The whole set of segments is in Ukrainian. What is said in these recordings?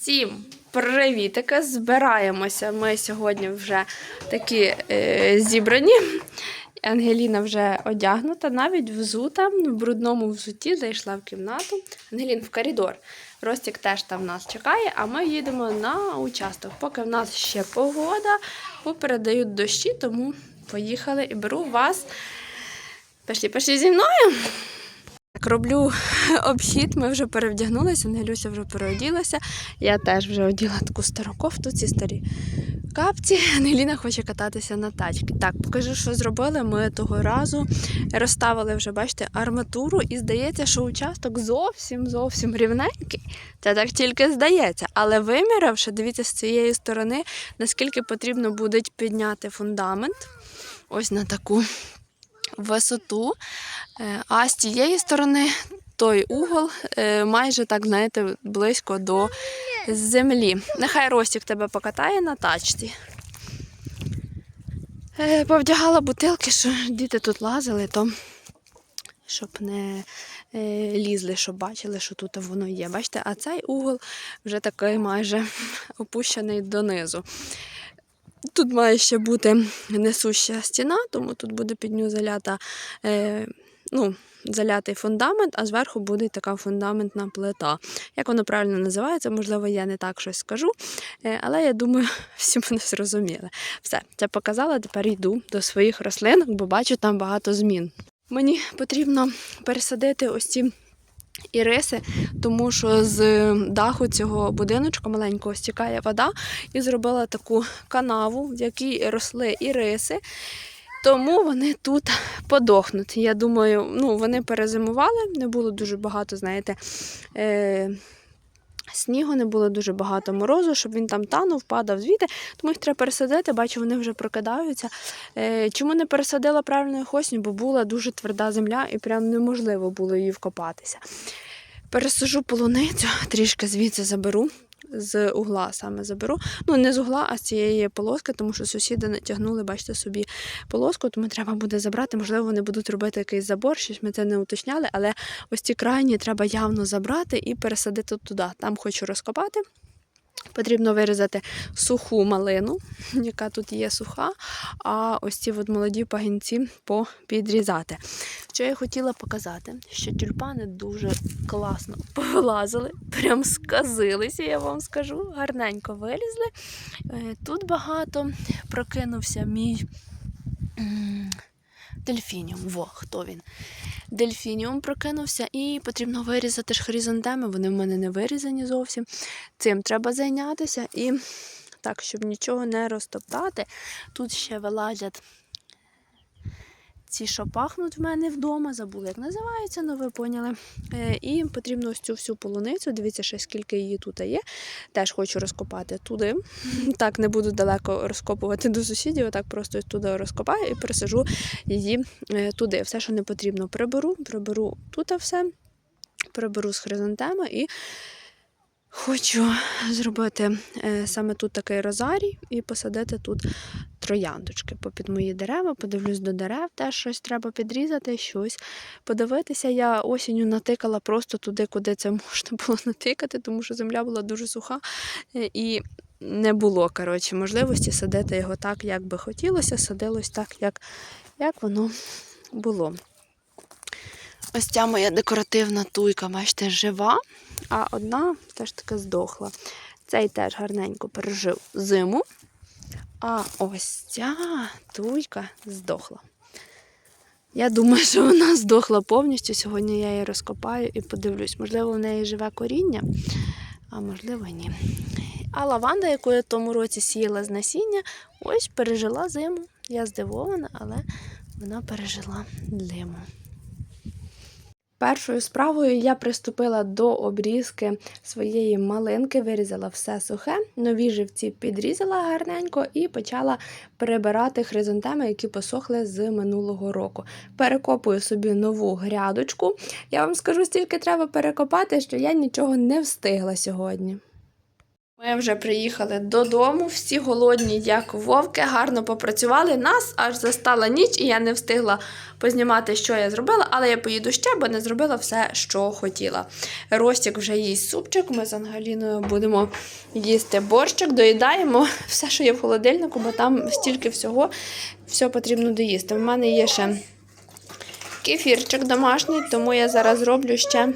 Всім привітики! Збираємося. Ми сьогодні вже такі е, зібрані. Ангеліна вже одягнута, навіть взута, в брудному взуті зайшла в кімнату. Ангелін в коридор. Ростік теж там нас чекає, а ми їдемо на участок. Поки в нас ще погода, попередають дощі, тому поїхали і беру вас. Пішли, пішли зі мною. Роблю обхід, ми вже перевдягнулися, Ангелюся вже переоділася. Я теж вже оділа таку стару кофту, ці старі капці. Ангеліна хоче кататися на тачці. Так, покажу, що зробили. Ми того разу розставили вже, бачите, арматуру, і здається, що участок зовсім зовсім рівненький. Це так тільки здається. Але виміривши, дивіться з цієї сторони, наскільки потрібно буде підняти фундамент. Ось на таку висоту. Е, А з цієї сторони той угол е, майже так, знаєте, близько до землі. Нехай Ростік тебе покатає на тачці. Е, Повдягала бутилки, що діти тут лазили, то щоб не лізли, щоб бачили, що тут воно є. Бачите, а цей угол вже такий майже опущений донизу. Тут має ще бути несуща стіна, тому тут буде під нього залята, е, ну, залятий фундамент, а зверху буде така фундаментна плита. Як воно правильно називається, можливо, я не так щось скажу, е, але я думаю, всі мене зрозуміли. Все, це показала, тепер йду до своїх рослинок, бо бачу там багато змін. Мені потрібно пересадити ось ці іриси, тому що з даху цього будиночка маленького стікає вода і зробила таку канаву, в якій росли іриси. Тому вони тут подохнуть. Я думаю, ну, вони перезимували, не було дуже багато, знаєте, е- снігу, не було дуже багато морозу, щоб він там танув, падав звідти. Тому їх треба пересадити. Бачу, вони вже прокидаються. Е- чому не пересадила правильно осінь? Бо була дуже тверда земля і прям неможливо було її вкопатися. Пересажу полуницю, трішки звідси заберу, з угла саме заберу. Ну, не з угла, а з цієї полоски, тому що сусіди натягнули, бачите, собі полоску, тому треба буде забрати. Можливо, вони будуть робити якийсь забор, щось ми це не уточняли, але ось ці крайні треба явно забрати і пересадити туди. Там хочу розкопати. Потрібно вирізати суху малину, яка тут є суха, а ось ці от молоді пагінці попідрізати. Що я хотіла показати, що тюльпани дуже класно повилазили, прям сказилися, я вам скажу, гарненько вилізли. Е, Тут багато прокинувся мій дельфініум. Во, хто він? Дельфініум прокинувся, і потрібно вирізати ж хризантеми. Вони в мене не вирізані зовсім. Цим треба зайнятися і так, щоб нічого не розтоптати. Тут ще вилазять ці, що пахнуть в мене вдома, забула, як називається, ну ви поняли. Е, І потрібно ось цю всю полуницю. Дивіться, ще скільки її тут є. Теж хочу розкопати туди. Так, не буду далеко розкопувати до сусідів, отак просто туди розкопаю і пересажу її е, туди. Все, що не потрібно, приберу, приберу тут все, приберу з хризантеми і. Хочу зробити е, саме тут такий розарій і посадити тут трояндочки попід мої дерева. Подивлюсь до дерев, теж щось треба підрізати, щось подивитися. Я осінню натикала просто туди, куди це можна було натикати, тому що земля була дуже суха е, і не було коротше, можливості садити його так, як би хотілося. Садилось так, як, як воно було. Ось ця моя декоративна туйка, бачите, жива, а одна теж таки здохла. Цей теж гарненько пережив зиму. А ось ця туйка здохла. Я думаю, що вона здохла повністю. Сьогодні я її розкопаю і подивлюсь. Можливо, в неї живе коріння, а можливо, ні. А лаванда, яку я в тому році сіяла з насіння, ось пережила зиму. Я здивована, але вона пережила зиму. Першою справою я приступила до обрізки своєї малинки, вирізала все сухе, нові живці підрізала гарненько і почала перебирати хризантеми, які посохли з минулого року. Перекопую собі нову грядочку. Я вам скажу, стільки треба перекопати, що я нічого не встигла сьогодні. Ми вже приїхали додому, всі голодні, як вовки, гарно попрацювали. Нас аж застала ніч, і я не встигла познімати, що я зробила, але я поїду ще, бо не зробила все, що хотіла. Ростік вже їсть супчик. Ми з Ангеліною будемо їсти борщик, доїдаємо все, що є в холодильнику, бо там стільки всього, все потрібно доїсти. У мене є ще кефірчик домашній, тому я зараз зроблю ще.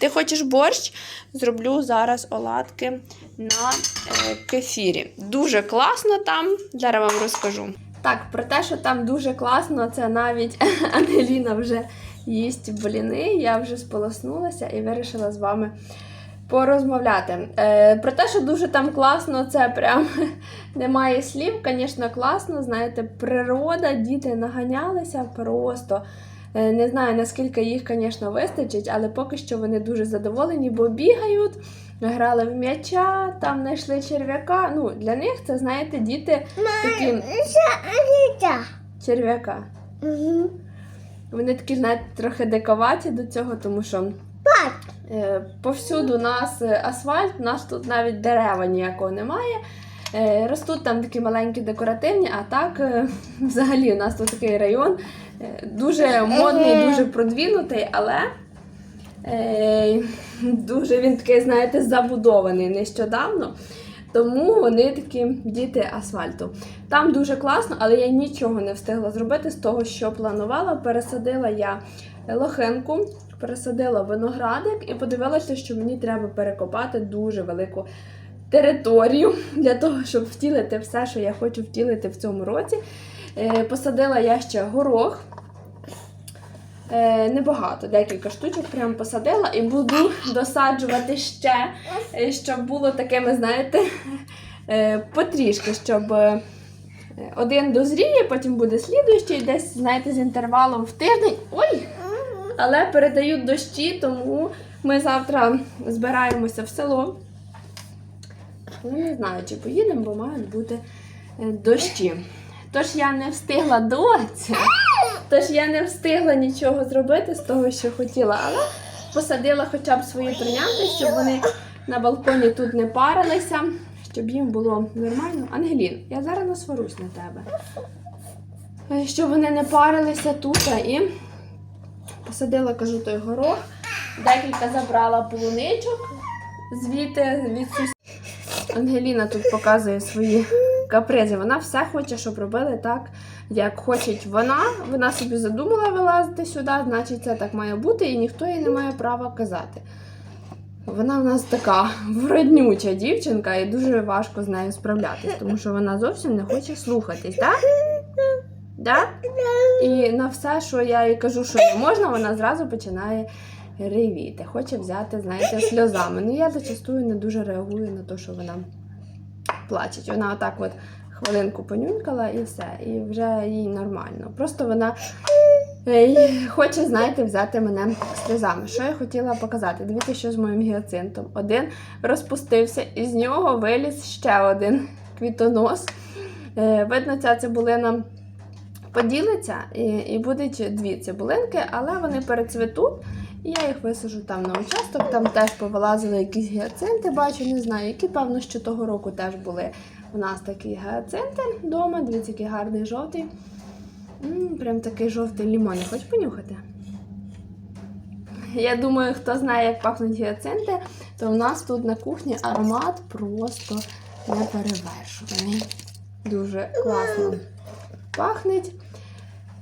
Ти хочеш борщ? Зроблю зараз оладки на е, кефірі. Дуже класно там. Зараз вам розкажу. Так, про те, що там дуже класно, це навіть Ангеліна вже їсть бліни. Я вже сполоснулася і вирішила з вами порозмовляти. Е, про те, що дуже там класно, це прям немає слів. Звісно, класно. Знаєте, природа, діти наганялися просто. Е, Не знаю, наскільки їх, звісно, вистачить, але поки що вони дуже задоволені, бо бігають, грали в м'яча, там знайшли черв'яка. Ну, для них це, знаєте, діти такі черв'яка. Вони такі, знаєте, трохи диковаті до цього, тому що е, повсюду у нас е, асфальт, у нас тут навіть дерева ніякого немає. Ростуть там такі маленькі декоративні, а так взагалі у нас тут такий район дуже модний, дуже продвинутий, але е, дуже він такий, знаєте, забудований нещодавно. Тому вони такі діти асфальту. Там дуже класно, але я нічого не встигла зробити з того, що планувала. Пересадила я лохинку, пересадила виноградик і подивилася, що мені треба перекопати дуже велику територію для того, щоб втілити все, що я хочу втілити в цьому році. Е, Посадила я ще горох. Е, Небагато, декілька штучок прям посадила і буду досаджувати ще, е, щоб було такими, знаєте, потрішки, щоб один дозріє, потім буде слідуючий, десь, знаєте, з інтервалом в тиждень. Ой! Але передають дощі, тому ми завтра збираємося в село. Ну, не знаю, чи поїдемо, бо мають бути дощі. Тож я не встигла доці. Тож я не встигла нічого зробити з того, що хотіла, але посадила хоча б свої троянди, щоб вони на балконі тут не парилися, щоб їм було нормально. Ангелін, я зараз насварусь на тебе. Щоб вони не парилися тут і посадила, кажу, той горох. Декілька забрала полуничок звідти від сусідів. Ангеліна тут показує свої капризи. Вона все хоче, щоб робили так, як хоче вона. Вона собі задумала вилазити сюди, значить це так має бути, і ніхто їй не має права казати. Вона в нас така вроднюча дівчинка, і дуже важко з нею справлятись, тому що вона зовсім не хоче слухатись, так? Да? І на все, що я їй кажу, що не можна, вона зразу починає ревіти. Хоче взяти, знаєте, сльозами. Ну я зачастую не дуже реагую на те, що вона плаче. Вона отак от хвилинку понюнькала і все, і вже їй нормально. Просто вона хоче, знаєте, взяти мене сльозами. Що я хотіла показати? Дивіться, що з моїм гіацинтом. Один розпустився, і з нього виліз ще один квітонос. Е, Видно, ця цибулина поділиться і, і будуть дві цибулинки, але вони перецвітуть. І я їх висажу там на участок. Там теж повилазили якісь гіацинти, бачу, не знаю, які, певно, що того року теж були у нас такі гіацинти вдома. Дивіться, який гарний жовтий. м прям такий жовтий лімон. Хоч понюхати? Я думаю, хто знає, як пахнуть гіацинти, то в нас тут на кухні аромат просто неперевершуваний. Дуже класно пахнеть.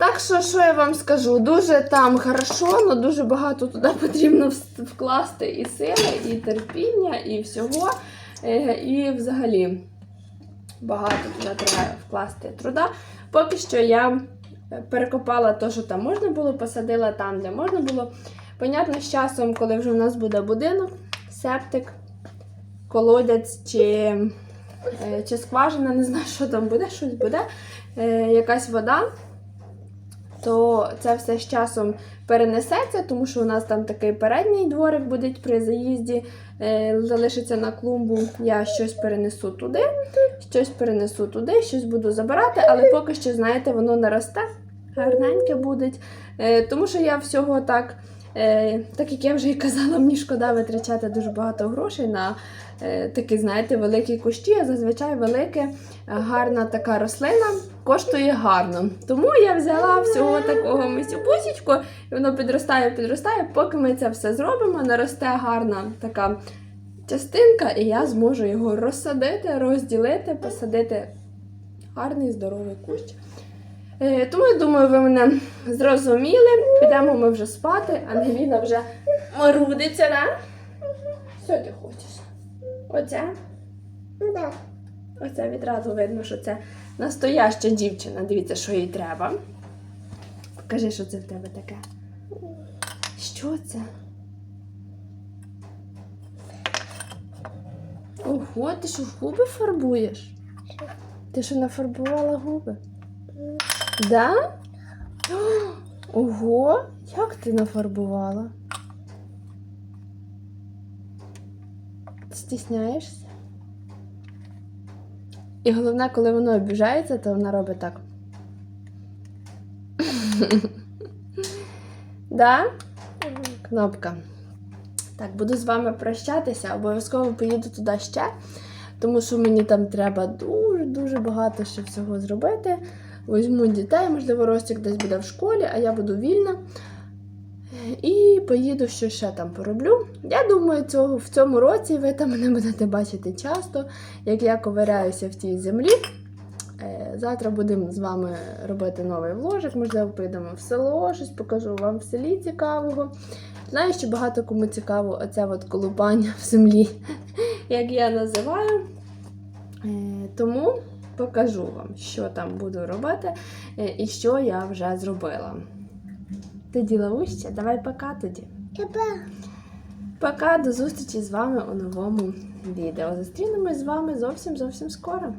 Так що, що я вам скажу? Дуже там хорошо, але дуже багато туди потрібно вкласти і сили, і терпіння, і всього. Е, І взагалі багато туди треба вкласти труда. Поки що я перекопала те, що там можна було, посадила там, де можна було. Понятно, з часом, коли вже в нас буде будинок, септик, колодязь чи, е, чи скважина, не знаю, що там буде, щось буде, е, якась вода то це все з часом перенесеться, тому що у нас там такий передній дворик буде при заїзді, е, залишиться на клумбу. Я щось перенесу туди, щось перенесу туди, щось буду забирати, але поки що, знаєте, воно наросте, гарненьке буде. Е, тому що я всього так так як я вже і казала, мені шкода витрачати дуже багато грошей на е, такі, знаєте, великі кущі, а зазвичай велике, е, гарна така рослина коштує гарно. Тому я взяла всього такого мисюбусічку, і воно підростає, підростає, поки ми це все зробимо, наросте гарна така частинка, і я зможу його розсадити, розділити, посадити гарний здоровий кущ. Е, Тому я думаю, ви мене зрозуміли. Підемо ми вже спати. Ангеліна вже морудиться, да? Що ти хочеш? Оце? Да. Оце відразу видно, що це настояща дівчина. Дивіться, що їй треба. Покажи, що це в тебе таке. Що це? Ого, ти що губи фарбуєш? Ти що нафарбувала губи? Да? Ого, як ти нафарбувала? Стісняєшся? І головне, коли воно обіжається, то вона робить так. да? Кнопка. Так, буду з вами прощатися. Обов'язково поїду туди ще, тому що мені там треба дуже-дуже багато ще всього зробити. Візьму дітей, можливо, Ростик десь буде в школі, а я буду вільна. І поїду, що ще там пороблю. Я думаю, цього, в цьому році ви там мене будете бачити часто, як я ковиряюся в тій землі. Е, Завтра будемо з вами робити новий вложик, можливо, поїдемо в село, щось покажу вам в селі цікавого. Знаю, що багато кому цікаво оце от колупання в землі, як я називаю. Е, Тому покажу вам, що там буду робити е, і що я вже зробила. Тоді лавуща, давай пока тоді. Тебе. Пока, до зустрічі з вами у новому відео. Зустрінемось з вами зовсім зовсім скоро.